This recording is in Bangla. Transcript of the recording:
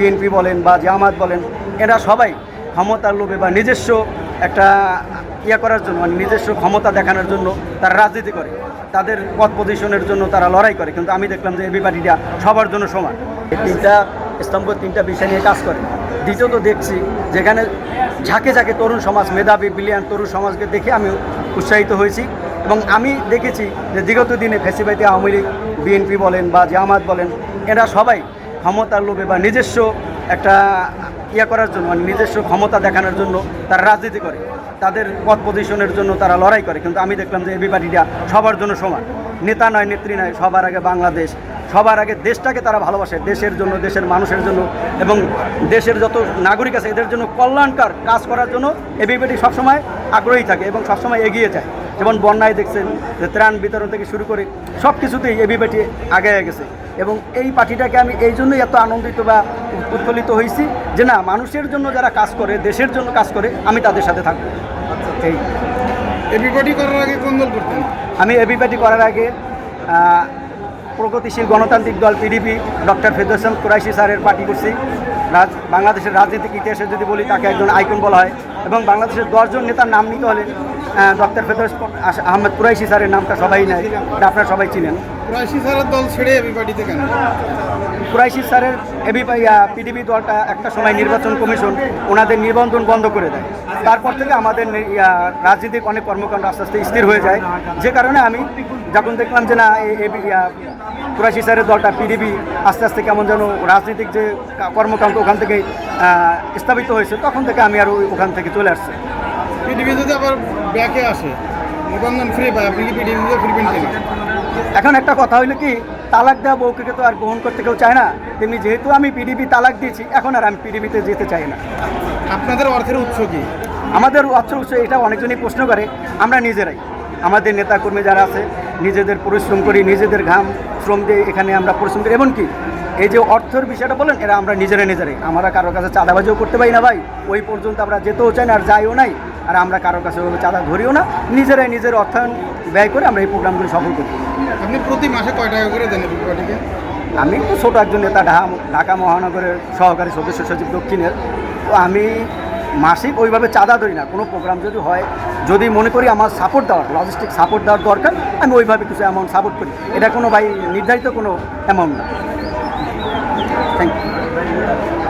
বিএনপি বলেন বা জামাত বলেন, এরা সবাই ক্ষমতার লোভে বা নিজস্ব একটা ইয়া করার জন্য মানে নিজস্ব ক্ষমতা দেখানোর জন্য তারা রাজনীতি করে। তাদের পদ পজিশনের জন্য তারা লড়াই করে, কিন্তু আমি দেখলাম যে এবি পার্টিটা সবার জন্য সমান। তিনটা স্তম্ভ, তিনটা বিষয় নিয়ে কাজ করে। দ্বিতীয়ত দেখছি যেখানে ঝাঁকে ঝাঁকে তরুণ সমাজ মেধাবী বিলিয়ান তরুণ সমাজকে দেখে আমি উৎসাহিত হয়েছি এবং আমি দেখেছি যে বিগত দিনে ফেসিবাইতে আওয়ামী লীগ, বিএনপি বলেন বা জামাত বলেন, এরা সবাই ক্ষমতার লোভে বা নিজস্ব একটা ইয়া করার জন্য মানে নিজস্ব ক্ষমতা দেখানোর জন্য তারা রাজনীতি করে। তাদের পদ পজিশনের জন্য তারা লড়াই করে। কিন্তু আমি দেখলাম যে এবি পার্টিটা সবার জন্য সমান। নেতা নয়, নেত্রী নয়, সবার আগে বাংলাদেশ, সবার আগে দেশটাকে তারা ভালোবাসে, দেশের জন্য, দেশের মানুষের জন্য এবং দেশের যত নাগরিক আছে এদের জন্য কল্যাণকার কাজ করার জন্য এবি পার্টি সবসময় আগ্রহী থাকে এবং সবসময় এগিয়ে যায়। যেমন বন্যায় দেখছেন যে ত্রাণ বিতরণ থেকে শুরু করে সব কিছুতেই এবি পার্টি আগে গেছে। এবং এই পার্টিটাকে আমি এই জন্যই এত আনন্দিত বা উৎফুল্লিত হয়েছি যে না মানুষের জন্য যারা কাজ করে দেশের জন্য কাজ করে আমি তাদের সাথে থাকব। এই। এবিপাটি করার আগে কোন দল করতেন? আমি এবি পার্টি করার আগে প্রগতিশীল গণতান্ত্রিক দল পিডিপি ডক্টর ফেদরসান কুরাইশি স্যারের পার্টি করছি। রাজ বাংলাদেশের রাজনৈতিক ইতিহাসে যদি বলি তাকে একজন আইকন বলা হয়। এবং বাংলাদেশের দশজন নেতার নাম নিতে হলে ডক্টর ফেদরস আহমেদ কুরাইশি স্যারের নামটা সবাই নেয়। আপনারা সবাই চিনেন। কুরাইশি স্যারের দল ছেড়ে এবিপাটিতে কেন? কুরাইশি স্যারের এবি পিডিপি দলটা একটা সময় নির্বাচন কমিশন ওনাদের নিবন্ধন বন্ধ করে দেয়। তারপর থেকে আমাদের রাজনীতিক অনেক কর্মকাণ্ড আস্তে আস্তে স্থির হয়ে যায়। যে কারণে আমি যখন দেখলাম যে না এই এবি কুরাইশি স্যারের দলটা পিডিবি আস্তে আস্তে কেমন যেন রাজনীতিক যে কর্মকাণ্ড ওখান থেকে স্থাপিত হয়েছে তখন থেকে আমি আর ওই ওখান থেকে চলে আসছি। পিডিপি যদি আবার ব্যাকে আসে নিবন্ধন ফ্রি পায় আপনি কি ফিরবেন কিনা? এখন একটা কথা হইল কি তালাক দেওয়া বউকে তো আর গ্রহণ করতে কেউ চায় না তেমনি যেহেতু আমি পিডিবি তালাক দিয়েছি এখন আর আমি পিডিবিতে যেতে চাই না। আপনাদের অর্থের উৎস কি? আমাদের অর্থের উৎস এটা অনেকজনই প্রশ্ন করে আমরা নিজেরাই। আমাদের নেতাকর্মী যারা আছে নিজেদের পরিশ্রম করি নিজেদের ঘাম শ্রম দিয়ে এখানে আমরা পরিশ্রম করি। এমনকি এই যে অর্থের বিষয়টা বলেন এরা আমরা নিজেরা নিজেরাই। আমরা কারোর কাছে চাঁদাবাজিও করতে পারি না ভাই ওই পর্যন্ত আমরা যেতেও চাই না আর যাইও নাই। আর আমরা কারোর কাছে ওইভাবে চাঁদা ধরিও না নিজেরাই নিজের অর্থায়ন ব্যয় করে আমরা এই প্রোগ্রামগুলি সফল করি আপনি প্রতি মাসে কয় টাকা করে দেন আমি তো ছোটো একজন নেতা ঢাকা ঢাকা মহানগরের সহকারী সদস্য সচিব দক্ষিণের। তো আমি মাসিক ওইভাবে চাঁদা ধরি না কোনো প্রোগ্রাম যদি হয় যদি মনে করি আমার সাপোর্ট দেওয়ার লজিস্টিক সাপোর্ট দেওয়ার দরকার আমি ওইভাবে কিছু অ্যামাউন্ট সাপোর্ট করি। এটা কোনো ভাই নির্ধারিত কোনো অ্যামাউন্ট না। Thank you